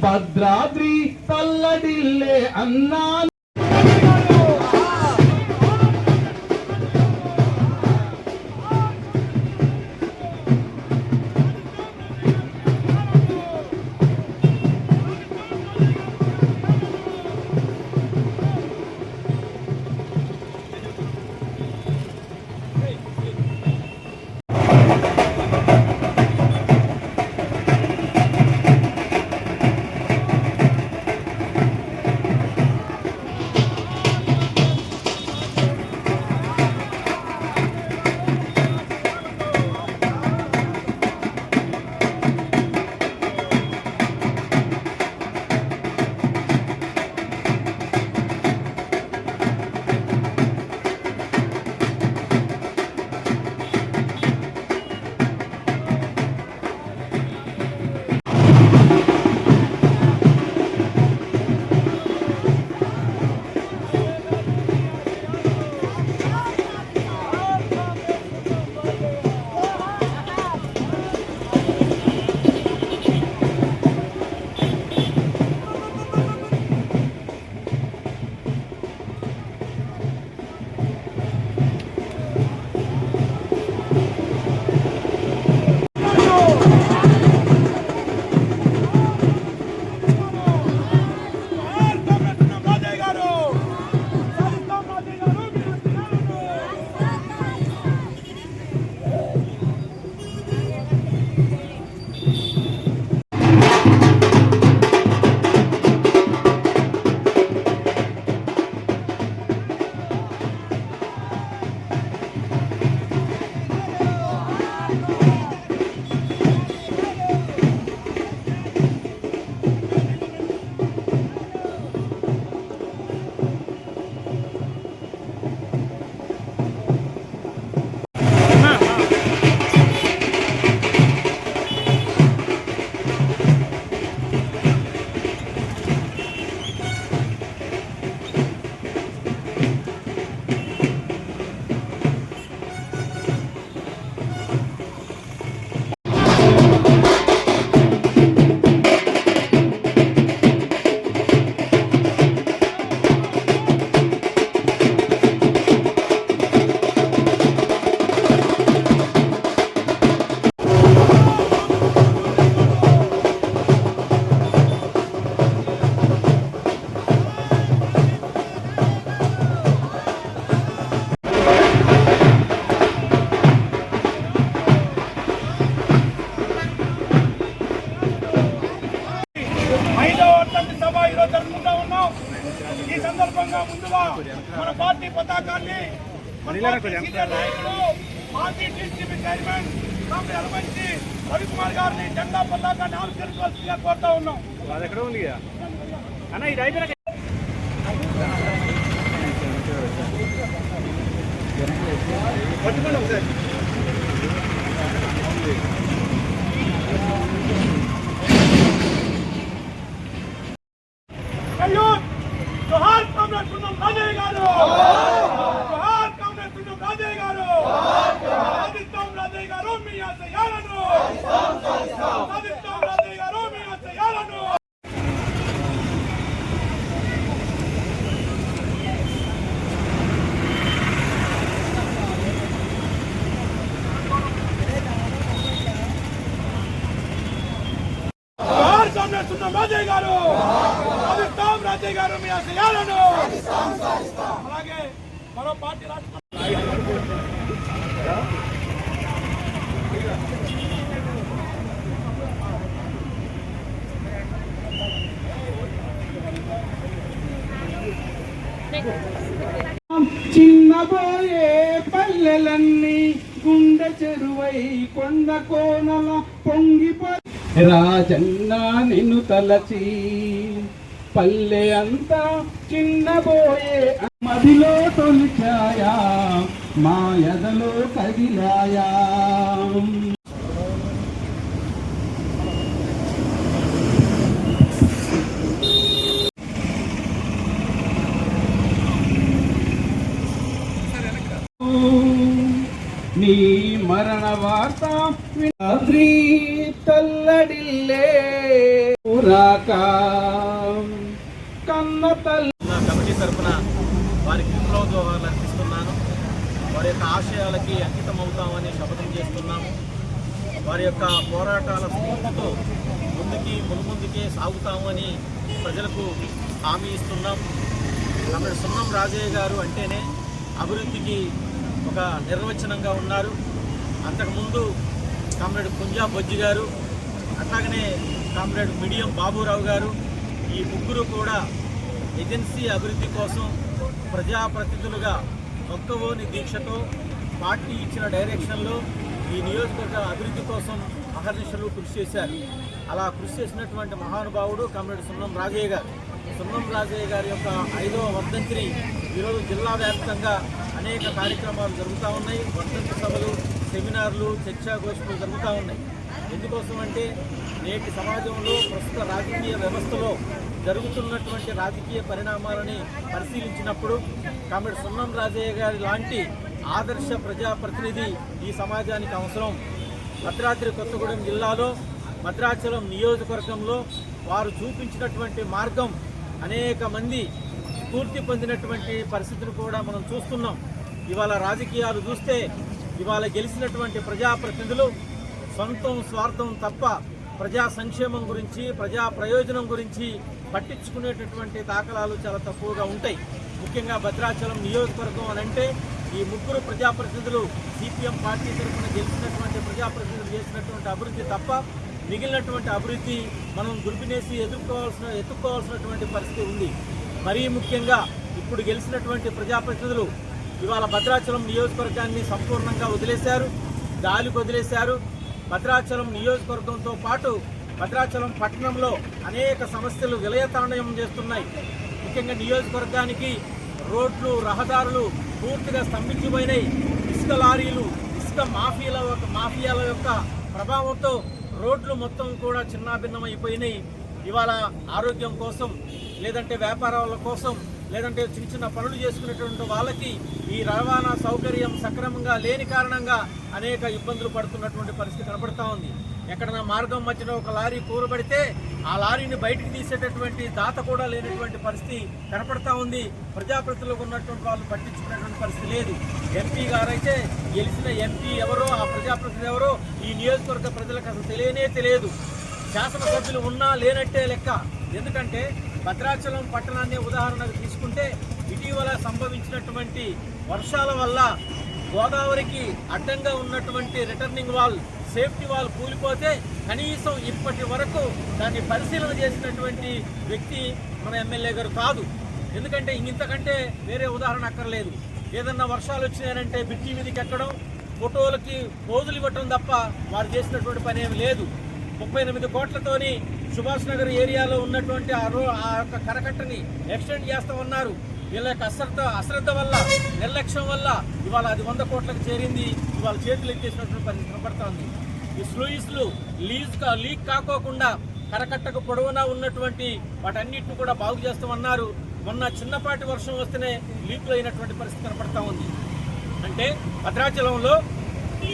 భద్రాద్రి తల్లడిల్లే అన్నా మాజీ టీసీబీ చైర్మన్ కామెడీ అలమంచి రవికుమార్ గారిని జెండా ఆవిష్కరించవలసిందిగా కోరుతా ఉన్నాం. అది ఎక్కడ ఉంది ఇక? అన్న ఇది అయిపోయినాక పట్టుకోండి ఒకసారి కయ్యూర్ జోహార్ కామ్రేడ్ సున్నం రాజయ్య గారు జోహార్ కామ్రేడ్ సున్నం రాజయ్య గారు సాధిస్తాం రాజయ్య గారు మీ ఆశయాలను సాధిస్తాం రాజయ్య గారు మీ ఆశయాలను జోహార్ కామ్రేడ్ రాజయ్య గారు సాధిస్తాం రాజయ్య గారు మీ ఆశయాలను. అలాగే మరో పార్టీ రాష్ట్ర చిన్నబోయే పల్లెలన్నీ గుండె చెరువై కొండ కోనల పొంగిపో రాజన్నా నిన్ను తలచి పల్లె అంతా చిన్నబోయే మదిలో తొలిచాయా మా ఎదలో కదిలాయా. నీ మరణ వార్త రాత్రి తల్లడిల్లే గాక కన్న తల్లి నా కమిటీ తరఫున వారికి విప్లవ అర్పిస్తున్నాను వారి యొక్క ఆశయాలకి అంకితం అవుతామని శపథం చేస్తున్నాము వారి యొక్క పోరాటాల స్ఫూర్తితో ముందుకి మున్ముందుకే సాగుతామని ప్రజలకు హామీ ఇస్తున్నాం. అక్కడ సున్నం రాజయ్య గారు అంటేనే అభివృద్ధికి ఒక నిర్వచనంగా ఉన్నారు. అంతకుముందు కామ్రేడ్ కుంజా బొజ్జి గారు అట్లాగనే కామ్రేడ్ మిడియం బాబురావు గారు ఈ ముగ్గురు కూడా ఏజెన్సీ అభివృద్ధి కోసం ప్రజాప్రతినిధులుగా మొక్కవోని దీక్షతో పార్టీ ఇచ్చిన డైరెక్షన్లో ఈ నియోజకవర్గ అభివృద్ధి కోసం అహర్నిశలు కృషి చేశారు. అలా కృషి చేసినటువంటి మహానుభావుడు కామ్రేడ్ సున్నం రాజయ్య గారు. సున్నం రాజయ్య గారి యొక్క ఐదవ వర్ధంతిని ఈరోజు జిల్లా వ్యాప్తంగా అనేక కార్యక్రమాలు జరుగుతూ ఉన్నాయి. వర్ధంతి సభలు సెమినార్లు చర్చాగోష్ఠులు జరుగుతూ ఉన్నాయి. ఎందుకోసం అంటే నేటి సమాజంలో ప్రస్తుత రాజకీయ వ్యవస్థలో జరుగుతున్నటువంటి రాజకీయ పరిణామాలని పరిశీలించినప్పుడు కామెడి సున్నం రాజయ్య గారి లాంటి ఆదర్శ ప్రజాప్రతినిధి ఈ సమాజానికి అవసరం. భద్రాద్రి కొత్తగూడెం జిల్లాలో భద్రాచలం నియోజకవర్గంలో వారు చూపించినటువంటి మార్గం అనేక మంది స్ఫూర్తి పొందినటువంటి పరిస్థితిని కూడా మనం చూస్తున్నాం. ఇవాళ రాజకీయాలు చూస్తే ఇవాళ గెలిచినటువంటి ప్రజాప్రతినిధులు సొంతం స్వార్థం తప్ప ప్రజా సంక్షేమం గురించి ప్రజా ప్రయోజనం గురించి పట్టించుకునేటటువంటి దాఖలాలు చాలా తక్కువగా ఉంటాయి. ముఖ్యంగా భద్రాచలం నియోజకవర్గం అని అంటే ఈ ముగ్గురు ప్రజాప్రతినిధులు సిపిఎం పార్టీ తరఫున గెలిచినటువంటి ప్రజాప్రతినిధులు చేసినటువంటి అభివృద్ధి తప్ప మిగిలినటువంటి అభివృద్ధి మనం దుర్పినేసి ఎదుర్కోవాల్సిన ఎత్తుక్కోవాల్సినటువంటి పరిస్థితి ఉంది. మరీ ముఖ్యంగా ఇప్పుడు గెలిచినటువంటి ప్రజాప్రతినిధులు ఇవాళ భద్రాచలం నియోజకవర్గాన్ని సంపూర్ణంగా వదిలేశారు గాలికి వదిలేశారు. భద్రాచలం నియోజకవర్గంతో పాటు భద్రాచలం పట్టణంలో అనేక సమస్యలు విలయతాండయం చేస్తున్నాయి. ముఖ్యంగా నియోజకవర్గానికి రోడ్లు రహదారులు పూర్తిగా స్తంభించిపోయినాయి. ఇసుక లారీలు ఇసుక మాఫియాల యొక్క మాఫియాల యొక్క ప్రభావంతో రోడ్లు మొత్తం కూడా చిన్నాభిన్నమైపోయినాయి. ఇవాళ ఆరోగ్యం కోసం లేదంటే వ్యాపారాల కోసం లేదంటే చిన్న చిన్న పనులు చేసుకునేటువంటి వాళ్ళకి ఈ రవాణా సౌకర్యం సక్రమంగా లేని కారణంగా అనేక ఇబ్బందులు పడుతున్నటువంటి పరిస్థితి కనబడతా ఉంది. ఎక్కడైనా మార్గం మధ్యలో ఒక లారీ కూరబడితే ఆ లారీని బయటికి తీసేటటువంటి దాత కూడా లేనటువంటి పరిస్థితి కనపడతా ఉంది. ప్రజాప్రతినిధులకు ఉన్నటువంటి వాళ్ళు పట్టించుకునేటువంటి పరిస్థితి లేదు. ఎంపీ గారైతే గెలిచిన ఎంపీ ఎవరో ఆ ప్రజాప్రతినిధి ఎవరో ఈ నియోజకవర్గ ప్రజలకు అసలు తెలియనే తెలియదు. శాసనసభ్యులు ఉన్నా లేనట్టే లెక్క. ఎందుకంటే భద్రాచలం పట్టణాన్ని ఉదాహరణకు తీసుకుంటే ఇటీవల సంభవించినటువంటి వర్షాల వల్ల గోదావరికి అడ్డంగా ఉన్నటువంటి రిటర్నింగ్ వాల్ సేఫ్టీ వాల్ కూలిపోతే కనీసం ఇప్పటి వరకు దాన్ని పరిశీలన చేసినటువంటి వ్యక్తి మన ఎమ్మెల్యే గారు కాదు. ఎందుకంటే ఇంతకంటే వేరే ఉదాహరణ అక్కర్లేదు. ఏదన్నా వర్షాలు వచ్చినాయంటే బిట్టి మీదకి ఎక్కడం ఫోటోలకి పోజులు ఇవ్వటం తప్ప వారు చేసినటువంటి పని ఏమి లేదు. ముప్పై ఎనిమిది కోట్లతోని సుభాష్ నగర్ ఏరియాలో ఉన్నటువంటి ఆ రో ఆ యొక్క కరకట్టని ఎక్స్టెండ్ చేస్తామన్నారు వీళ్ళ యొక్క అశ్రద్ధ అశ్రద్ధ వల్ల నిర్లక్ష్యం వల్ల ఇవాళ అది వంద కోట్లకు చేరింది. ఇవాళ చేతులు ఎత్తేసినటువంటి పరిస్థితి కనబడుతోంది. ఈ స్లూయిస్లు లీజ్ కా లీక్ కాకోకుండా కరకట్టకు పొడవునా ఉన్నటువంటి వాటన్నిటిని కూడా బాగు చేస్తామన్నారు. మొన్న చిన్నపాటి వర్షం వస్తేనే లీకులు అయినటువంటి పరిస్థితి కనపడతా ఉంది. అంటే భద్రాచలంలో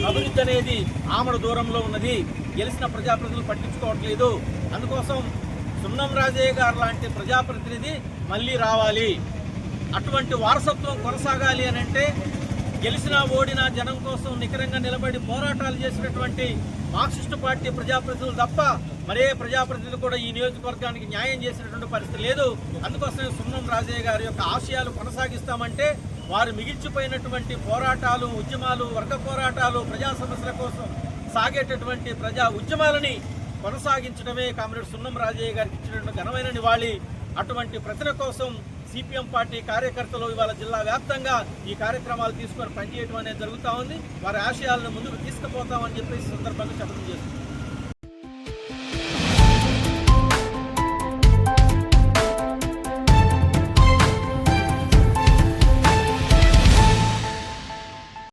అభివృద్ధి అనేది ఆమడ దూరంలో ఉన్నది. గెలిచిన ప్రజాప్రతినిధులు పట్టించుకోవట్లేదు. అందుకోసం సున్నం రాజయ్య గారు లాంటి ప్రజాప్రతినిధి మళ్ళీ రావాలి. అటువంటి వారసత్వం కొనసాగాలి అని అంటే గెలిచిన ఓడిన జనం కోసం నికరంగా నిలబడి పోరాటాలు చేసినటువంటి మార్క్సిస్టు పార్టీ ప్రజాప్రతినిధులు తప్ప మరే ప్రజాప్రతినిధులు కూడా ఈ నియోజకవర్గానికి న్యాయం చేసినటువంటి పరిస్థితి లేదు. అందుకోసమే సున్నం రాజయ్య గారి యొక్క ఆశయాలు కొనసాగిస్తామంటే వారు మిగిల్చిపోయినటువంటి పోరాటాలు ఉద్యమాలు వర్గ పోరాటాలు ప్రజా సమస్యల కోసం సాగేటటువంటి ప్రజా ఉద్యమాలని కొనసాగించడమే కామ్రేడ్ సున్నం రాజయ్య గారికి ఇచ్చినటువంటి ఘనమైన నివాళి. అటువంటి ప్రజల కోసం సిపిఎం పార్టీ కార్యకర్తలు ఇవాళ జిల్లా వ్యాప్తంగా ఈ కార్యక్రమాలు తీసుకొని పనిచేయడం అనేది జరుగుతూ ఉంది. వారి ఆశయాలను ముందుకు తీసుకుపోతామని చెప్పేసి సందర్భంగా చెప్పడం చేస్తుంది